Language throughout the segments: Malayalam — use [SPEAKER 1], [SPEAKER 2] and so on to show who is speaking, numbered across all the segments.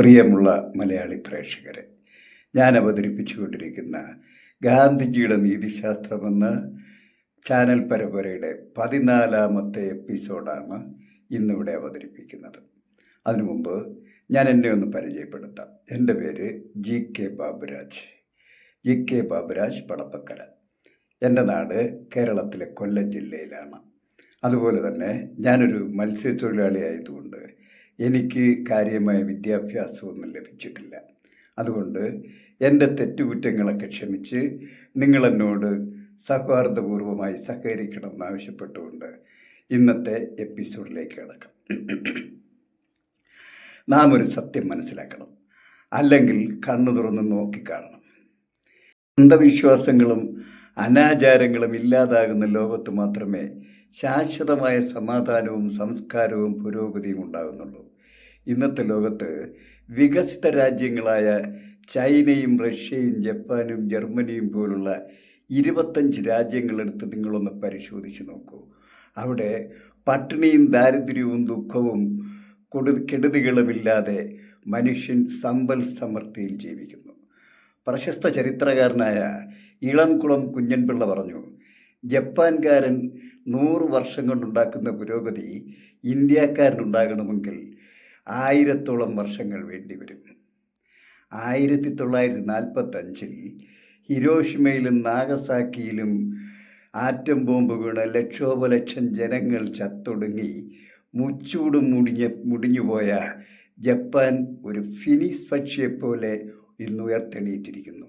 [SPEAKER 1] പ്രിയമുള്ള മലയാളി പ്രേക്ഷകരെ ഞാൻ അവതരിപ്പിച്ചുകൊണ്ടിരിക്കുന്ന ഗാന്ധിജിയുടെ നീതിശാസ്ത്രമെന്ന ചാനൽ പരമ്പരയുടെ പതിനാലാമത്തെ എപ്പിസോഡാണ് ഇന്നിവിടെ അവതരിപ്പിക്കുന്നത്. അതിനു മുമ്പ് ഞാൻ എന്നെ ഒന്ന് പരിചയപ്പെടുത്താം. എന്റെ പേര് G K Baburaj. G K Baburaj Padappakkara. എന്റെ നാട് കേരളത്തിലെ കൊല്ലം ജില്ലയിലാണ്. അതുപോലെ തന്നെ ഞാനൊരു മത്സ്യത്തൊഴിലാളി ആയതുകൊണ്ട് എനിക്ക് കാര്യമായ വിദ്യാഭ്യാസമൊന്നും ലഭിച്ചിട്ടില്ല. അതുകൊണ്ട് എന്റെ തെറ്റുകുറ്റങ്ങളൊക്കെ ക്ഷമിച്ച് നിങ്ങളെന്നോട് സൗഹാർദ്ദപൂർവമായി സഹകരിക്കണം ആവശ്യപ്പെട്ടുകൊണ്ട് ഇന്നത്തെ എപ്പിസോഡിലേക്ക് കിടക്കാം. നാം ഒരു സത്യം മനസ്സിലാക്കണം. അല്ലെങ്കിൽ കണ്ണു തുറന്ന് നോക്കിക്കാണണം. അന്ധവിശ്വാസങ്ങളും അനാചാരങ്ങളും ഇല്ലാതാകുന്ന ലോകത്ത് മാത്രമേ ശാശ്വതമായ സമാധാനവും സംസ്കാരവും പുരോഗതിയും ഉണ്ടാകുന്നുള്ളൂ. ഇന്നത്തെ ലോകത്ത് വികസിത രാജ്യങ്ങളായ ചൈനയും റഷ്യയും ജപ്പാനും ജർമ്മനിയും പോലുള്ള ഇരുപത്തഞ്ച് രാജ്യങ്ങളെടുത്ത് നിങ്ങളൊന്ന് പരിശോധിച്ച് നോക്കൂ. അവിടെ പട്ടിണിയും ദാരിദ്ര്യവും ദുഃഖവും കൊടു കെടുതികളുമില്ലാതെ മനുഷ്യൻ സമ്പൽ സമൃദ്ധിയിൽ ജീവിക്കുന്നു. പ്രശസ്ത ചരിത്രകാരനായ ഇളംകുളം കുഞ്ഞൻപിള്ള പറഞ്ഞു ജപ്പാൻകാരൻ നൂറ് വർഷം കൊണ്ടുണ്ടാക്കുന്ന പുരോഗതി ഇന്ത്യക്കാരനുണ്ടാകണമെങ്കിൽ ആയിരത്തോളം വർഷങ്ങൾ വേണ്ടിവരും. ആയിരത്തി തൊള്ളായിരത്തി നാൽപ്പത്തഞ്ചിൽ ഹിരോഷിമയിലും നാഗസാക്കിയിലും ആറ്റം ബോംബ് വീണ് ലക്ഷോപലക്ഷം ജനങ്ങൾ ചത്തൊടുങ്ങി മുച്ചൂടും മുടിഞ്ഞ മുടിഞ്ഞുപോയ ജപ്പാൻ ഒരു ഫിനിസ് പക്ഷിയെപ്പോലെ ഇന്ന് ഉയർത്തെണീറ്റിരിക്കുന്നു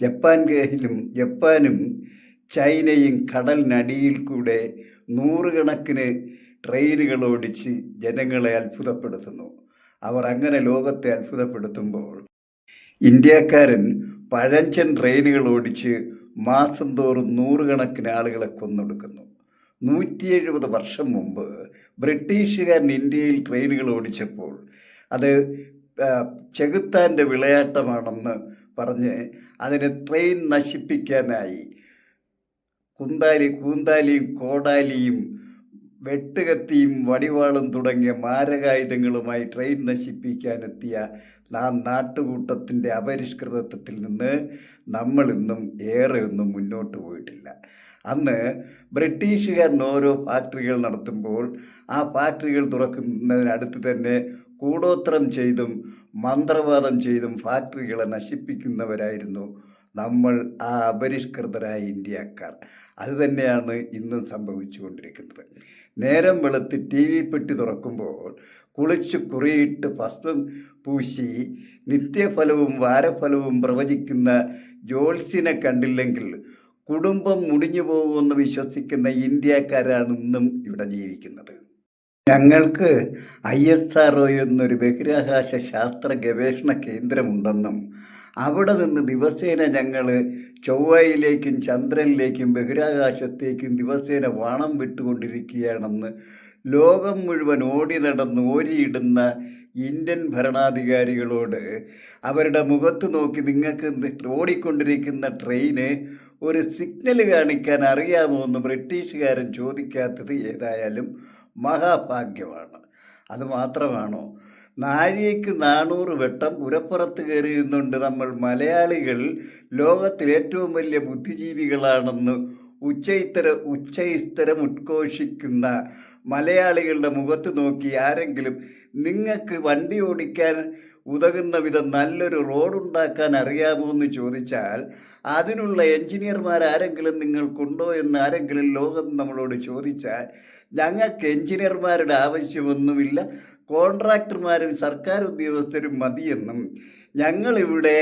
[SPEAKER 1] ജപ്പാൻലും ജപ്പാനും ചൈനയും കടലിനടിയിൽ കൂടെ നൂറുകണക്കിന് ട്രെയിനുകൾ ഓടിച്ച് ജനങ്ങളെ അത്ഭുതപ്പെടുത്തുന്നു. അവർ അങ്ങനെ ലോകത്തെ അത്ഭുതപ്പെടുത്തുമ്പോൾ ഇന്ത്യക്കാരൻ പഴഞ്ചൻ ട്രെയിനുകൾ ഓടിച്ച് മാസം തോറും നൂറുകണക്കിന് ആളുകളെ കൊന്നൊടുക്കുന്നു. നൂറ്റി എഴുപത് വർഷം മുമ്പ് ബ്രിട്ടീഷുകാരൻ ഇന്ത്യയിൽ ട്രെയിനുകൾ ഓടിച്ചപ്പോൾ അത് ചെകുത്താന്റെ വിളയാട്ടമാണെന്ന് പറഞ്ഞ് അതിനെ ട്രെയിൻ നശിപ്പിക്കാനായി കുന്താലി കൂന്താലിയും കോടാലിയും വെട്ടുകത്തിയും വടിവാളും തുടങ്ങിയ മാരകായുധങ്ങളുമായി ട്രെയിൻ നശിപ്പിക്കാനെത്തിയ ആ നാട്ടുകൂട്ടത്തിന്റെ അപരിഷ്കൃതത്വത്തിൽ നിന്ന് നമ്മളിന്നും ഏറെ ഒന്നും മുന്നോട്ട് പോയിട്ടില്ല. അന്ന് ബ്രിട്ടീഷുകാർ ഓരോ ഫാക്ടറികൾ നടത്തുമ്പോൾ ആ ഫാക്ടറികൾ തുറക്കുന്നതിനടുത്ത് തന്നെ കൂടോത്രം ചെയ്തും മന്ത്രവാദം ചെയ്തും ഫാക്ടറികളെ നശിപ്പിക്കുന്നവരായിരുന്നു നമ്മൾ ആ അപരിഷ്കൃതരായ ഇന്ത്യക്കാർ. അത് തന്നെയാണ് ഇന്നും സംഭവിച്ചുകൊണ്ടിരിക്കുന്നത് നേരം വെളുത്ത് ടി വി പെട്ടി തുറക്കുമ്പോൾ കുളിച്ച് കുറിയിട്ട് ഭസ്മം പൂശി നിത്യഫലവും വാരഫലവും പ്രവചിക്കുന്ന ജോൾസിനെ കണ്ടില്ലെങ്കിൽ കുടുംബം മുടിഞ്ഞു പോകുമെന്ന് വിശ്വസിക്കുന്ന ഇന്ത്യക്കാരാണ് ഇന്നും ഇവിടെ ജീവിക്കുന്നത്. ഞങ്ങൾക്ക് ഐ എസ് ആർ ഒ എന്നൊരു ബഹിരാകാശ ശാസ്ത്ര ഗവേഷണ കേന്ദ്രമുണ്ടെന്നും അവിടെ നിന്ന് ദിവസേന ഞങ്ങൾ ചൊവ്വയിലേക്കും ചന്ദ്രനിലേക്കും ബഹിരാകാശത്തേക്കും ദിവസേന വാണം വിട്ടുകൊണ്ടിരിക്കുകയാണെന്ന് ലോകം മുഴുവൻ ഓടി നടന്ന് ഓരിയിടുന്ന ഇന്ത്യൻ ഭരണാധികാരികളോട് അവരുടെ മുഖത്ത് നോക്കി നിങ്ങൾക്ക് ഓടിക്കൊണ്ടിരിക്കുന്ന ട്രെയിന് ഒരു സിഗ്നൽ കാണിക്കാൻ അറിയാമോ എന്ന് ബ്രിട്ടീഷുകാരൻ ചോദിക്കാത്തത് ഏതായാലും മഹാഭാഗ്യമാണ്. അത് മാത്രമാണോ? നാഴികയ്ക്ക് നാനൂറ് വട്ടം പുരപ്പുറത്ത് കയറിയുന്നുണ്ട് നമ്മൾ മലയാളികൾ. ലോകത്തിലേറ്റവും വലിയ ബുദ്ധിജീവികളാണെന്ന് ഉച്ചയിത്തര ഉച്ചയിസ്തരം ഉദ്ഘോഷിക്കുന്ന മലയാളികളുടെ മുഖത്ത് നോക്കി ആരെങ്കിലും നിങ്ങൾക്ക് വണ്ടി ഓടിക്കാൻ ഉതകുന്ന വിധം നല്ലൊരു റോഡുണ്ടാക്കാൻ അറിയാമോ എന്ന് ചോദിച്ചാൽ അതിനുള്ള എഞ്ചിനീയർമാർ ആരെങ്കിലും നിങ്ങൾക്കുണ്ടോ എന്ന് ആരെങ്കിലും ലോകം നമ്മളോട് ചോദിച്ചാൽ ഞങ്ങൾക്ക് എഞ്ചിനീയർമാരുടെ ആവശ്യമൊന്നുമില്ല കോൺട്രാക്ടർമാരും സർക്കാർ ഉദ്യോഗസ്ഥരും മതിയെന്നും ഞങ്ങളിവിടെ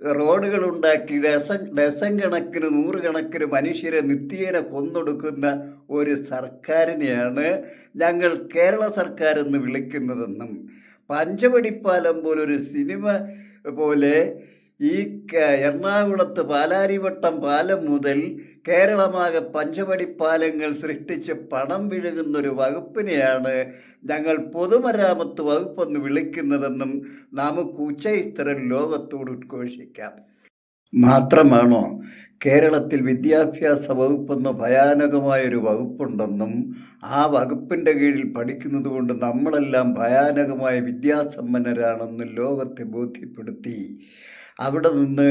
[SPEAKER 1] റോഡുകൾ ഉണ്ടാക്കി ഡസൻ ഡസൻ കണക്കിന് നൂറുകണക്കിന് മനുഷ്യരെ നിത്യേന കൊന്നൊടുക്കുന്ന ഒരു സർക്കാരിനെയാണ് ഞങ്ങൾ കേരള സർക്കാർ എന്ന് വിളിക്കുന്നതെന്നും. പഞ്ചവടിപ്പാലം പോലൊരു സിനിമ പോലെ ഈ എറണാകുളത്ത് പാലാരിവട്ടം പാലം മുതൽ കേരളമാകെ പഞ്ചവടി പാലങ്ങൾ സൃഷ്ടിച്ച് പണം വിഴുകുന്നൊരു വകുപ്പിനെയാണ് ഞങ്ങൾ പൊതുമരാമത്ത് വകുപ്പെന്ന് വിളിക്കുന്നതെന്നും നമുക്ക് ഉച്ചയിത്തരം ലോകത്തോട് ഉദ്ഘോഷിക്കാം. മാത്രമാണോ കേരളത്തിൽ വിദ്യാഭ്യാസ വകുപ്പെന്ന ഭയാനകമായൊരു വകുപ്പുണ്ടെന്നും ആ വകുപ്പിന്റെ കീഴിൽ പഠിക്കുന്നത് കൊണ്ട് നമ്മളെല്ലാം ഭയാനകമായ വിദ്യാസമ്പന്നരാണെന്നും ലോകത്തെ ബോധ്യപ്പെടുത്തി. അവിടെ നിന്ന്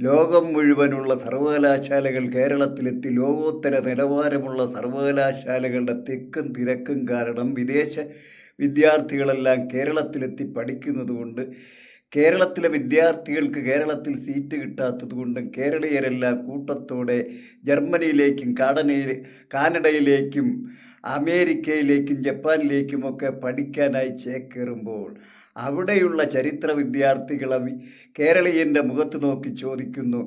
[SPEAKER 1] ലോകം മുഴുവനുള്ള സർവകലാശാലകൾ കേരളത്തിലെത്തി ലോകോത്തര നിലവാരമുള്ള സർവകലാശാലകളുടെ തിക്കും തിരക്കും കാരണം വിദേശ വിദ്യാർത്ഥികളെല്ലാം കേരളത്തിലെത്തി പഠിക്കുന്നത് കൊണ്ട് കേരളത്തിലെ വിദ്യാർത്ഥികൾക്ക് കേരളത്തിൽ സീറ്റ് കിട്ടാത്തതുകൊണ്ടും കേരളീയരെല്ലാം കൂട്ടത്തോടെ ജർമ്മനിയിലേക്കും കാടനയിൽ കാനഡയിലേക്കും അമേരിക്കയിലേക്കും ജപ്പാനിലേക്കുമൊക്കെ പഠിക്കാനായി ചേക്കേറുമ്പോൾ അവിടെയുള്ള ചരിത്ര വിദ്യാർത്ഥികളെ കേരളീയന്റെ മുഖത്ത് നോക്കി ചോദിക്കുന്നു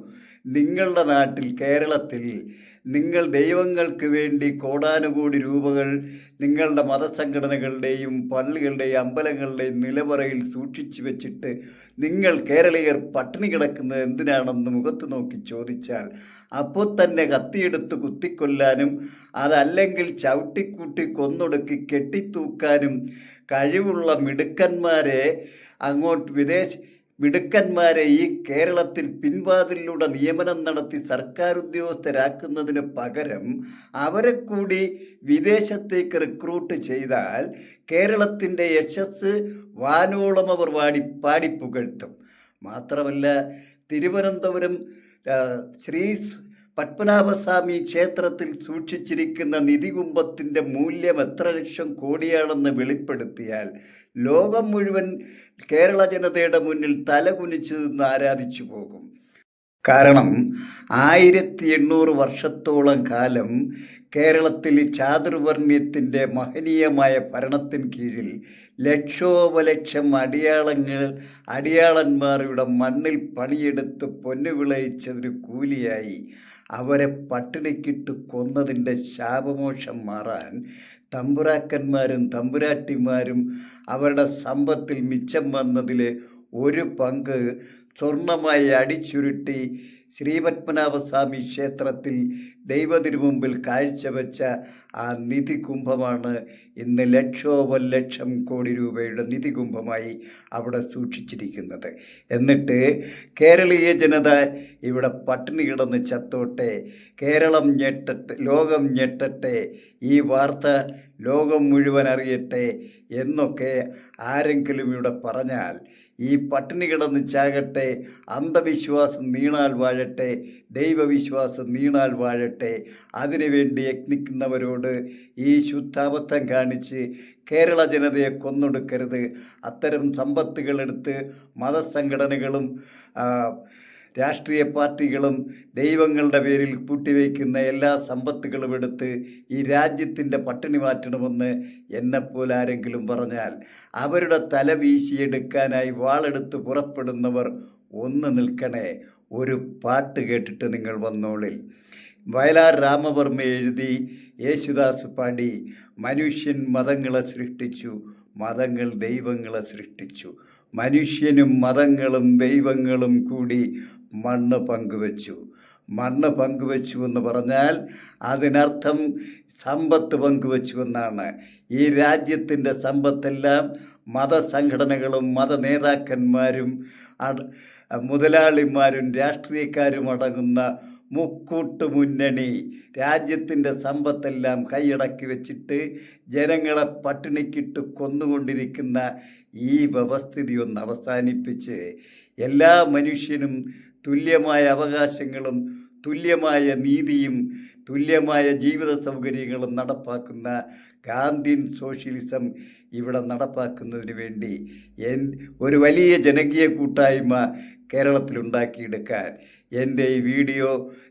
[SPEAKER 1] നിങ്ങളുടെ നാട്ടിൽ കേരളത്തിൽ നിങ്ങൾ ദൈവങ്ങൾക്ക് വേണ്ടി കോടാനുകൂടി രൂപകൾ നിങ്ങളുടെ മതസംഘടനകളുടെയും പള്ളികളുടെയും അമ്പലങ്ങളുടെയും നിലവറയിൽ സൂക്ഷിച്ചു വെച്ചിട്ട് നിങ്ങൾ കേരളീയർ പട്ടിണി കിടക്കുന്നത് എന്തിനാണെന്ന് മുഖത്ത് നോക്കി ചോദിച്ചാൽ അപ്പോൾ തന്നെ കത്തിയെടുത്ത് കുത്തിക്കൊല്ലാനും അതല്ലെങ്കിൽ ചവിട്ടിക്കൂട്ടി കൊന്നൊടുക്കി കെട്ടിത്തൂക്കാനും കഴിവുള്ള മിടുക്കന്മാരെ അങ്ങോട്ട് വിദേശ മിടുക്കന്മാരെ ഈ കേരളത്തിൽ പിൻവാതിലൂടെ നിയമനം നടത്തി സർക്കാർ ഉദ്യോഗസ്ഥരാക്കുന്നതിന് പകരം അവരെ കൂടി വിദേശത്തേക്ക് റിക്രൂട്ട് ചെയ്താൽ കേരളത്തിന്റെ യശസ് വാനോളം അവർ വാടി പാടിപ്പുകഴ്ത്തും മാത്രമല്ല തിരുവനന്തപുരം ശ്രീ പത്മനാഭസ്വാമി ക്ഷേത്രത്തിൽ സൂക്ഷിച്ചിരിക്കുന്ന നിധികുംഭത്തിന്റെ മൂല്യം എത്ര ലക്ഷം കോടിയാണെന്ന് വെളിപ്പെടുത്തിയാൽ ലോകം മുഴുവൻ കേരള ജനതയുടെ മുന്നിൽ തലകുനിച്ച് നിന്ന് ആരാധിച്ചു പോകും. കാരണം ആയിരത്തി എണ്ണൂറ് വർഷത്തോളം കാലം കേരളത്തിൽ ചാതുർവർണ്യത്തിന്റെ മഹനീയമായ ഭരണത്തിന് കീഴിൽ ലക്ഷോപലക്ഷം അടിയാളങ്ങൾ അടിയാളന്മാരുടെ മണ്ണിൽ പണിയെടുത്ത് പൊന്നു വിളയിച്ചതിന് കൂലിയായി. അവരെ പട്ടിണിക്കിട്ട് കൊന്നതിന്റെ ശാപമോക്ഷം മാറാൻ തമ്പുരാക്കന്മാരും തമ്പുരാട്ടിമാരും അവരുടെ സമ്പത്തിൽ മിച്ചം വന്നതിൽ ഒരു പങ്ക് സ്വർണമായി അടിച്ചുരുട്ടി ശ്രീപത്മനാഭസ്വാമി ക്ഷേത്രത്തിൽ ദൈവതിരുമുമ്പിൽ കാഴ്ചവെച്ച ആ നിധി കുംഭമാണ് ഇന്ന് ലക്ഷോപലക്ഷം കോടി രൂപയുടെ നിധി കുംഭമായി അവിടെ സൂക്ഷിച്ചിരിക്കുന്നത്. എന്നിട്ട് കേരളീയ ജനത ഇവിടെ പട്ടിണി കിടന്ന് ചത്തോട്ടെ കേരളം ഞെട്ടട്ടെ ലോകം ഞെട്ടട്ടെ ഈ വാർത്ത ലോകം മുഴുവൻ അറിയട്ടെ എന്നൊക്കെ ആരെങ്കിലും ഇവിടെ പറഞ്ഞാൽ ഈ പട്ടിണി കിടന്ന് ചാകട്ടെ അന്ധവിശ്വാസം നീണാൽ വാഴട്ടെ ദൈവവിശ്വാസം നീണാൽ വാഴട്ടെ. അതിനുവേണ്ടി യത്നിക്കുന്നവരോട് ഈ ശുദ്ധാബദ്ധം കാണിച്ച് കേരള ജനതയെ കൊന്നൊടുക്കരുത്. അത്തരം സമ്പത്തുകളെടുത്ത് മതസംഘടനകളും രാഷ്ട്രീയ പാർട്ടികളും ദൈവങ്ങളുടെ പേരിൽ കൂട്ടിവയ്ക്കുന്ന എല്ലാ സമ്പത്തുകളും എടുത്ത് ഈ രാജ്യത്തിന്റെ പട്ടിണി മാറ്റണമെന്ന് എന്നെപ്പോലെ ആരെങ്കിലും പറഞ്ഞാൽ അവരുടെ തല വീശിയെടുക്കാനായി വാളെടുത്ത് പുറപ്പെടുന്നവർ ഒന്ന് നിൽക്കണേ. ഒരു പാട്ട് കേട്ടിട്ട് നിങ്ങൾ വന്നോളിൽ. വയലാർ രാമവർമ്മ എഴുതി യേശുദാസ് പാടി. മനുഷ്യൻ മതങ്ങളെ സൃഷ്ടിച്ചു. മതങ്ങൾ ദൈവങ്ങളെ സൃഷ്ടിച്ചു. മനുഷ്യനും മതങ്ങളും ദൈവങ്ങളും കൂടി മണ്ണ് പങ്കുവച്ചു. മണ്ണ് പങ്കുവച്ചു എന്ന് പറഞ്ഞാൽ അതിനർത്ഥം സമ്പത്ത് പങ്കുവച്ചു എന്നാണ്. ഈ രാജ്യത്തിന്റെ സമ്പത്തെല്ലാം മതസംഘടനകളും മത നേതാക്കന്മാരും മുതലാളിമാരും രാഷ്ട്രീയക്കാരും അടങ്ങുന്ന മുക്കൂട്ട് മുന്നണി രാജ്യത്തിന്റെ സമ്പത്തെല്ലാം കൈയടക്കി വെച്ചിട്ട് ജനങ്ങളെ പട്ടിണിക്കിട്ട് കൊന്നുകൊണ്ടിരിക്കുന്ന ഈ വ്യവസ്ഥിതി ഒന്ന് അവസാനിപ്പിച്ച് എല്ലാ മനുഷ്യനും തുല്യമായ അവകാശങ്ങളും തുല്യമായ നീതിയും തുല്യമായ ജീവിത സൗകര്യങ്ങളും നടപ്പാക്കുന്ന ഗാന്ധിയൻ സോഷ്യലിസം ഇവിടെ നടപ്പാക്കുന്നതിന് വേണ്ടി എൻ ഒരു വലിയ ജനകീയ കൂട്ടായ്മ കേരളത്തിലുണ്ടാക്കിയെടുക്കാൻ. എന്റെ ഈ വീഡിയോ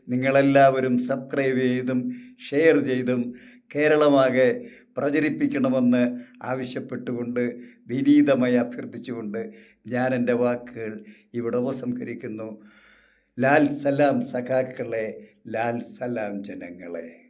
[SPEAKER 1] നിങ്ങളെല്ലാവരും സബ്സ്ക്രൈബ് ചെയ്തും ഷെയർ ചെയ്തും കേരളമാകെ പ്രചരിപ്പിക്കണമെന്ന് ആവശ്യപ്പെട്ടുകൊണ്ട് വിനീതമായി അഭ്യർത്ഥിച്ചുകൊണ്ട് ഞാൻ എന്റെ വാക്കുകൾ ഇവിടെ ഉപസംഹരിക്കുന്നു. ലാൽ സലാം സഖാക്കളെ ലാൽ സലാം ജനങ്ങളെ.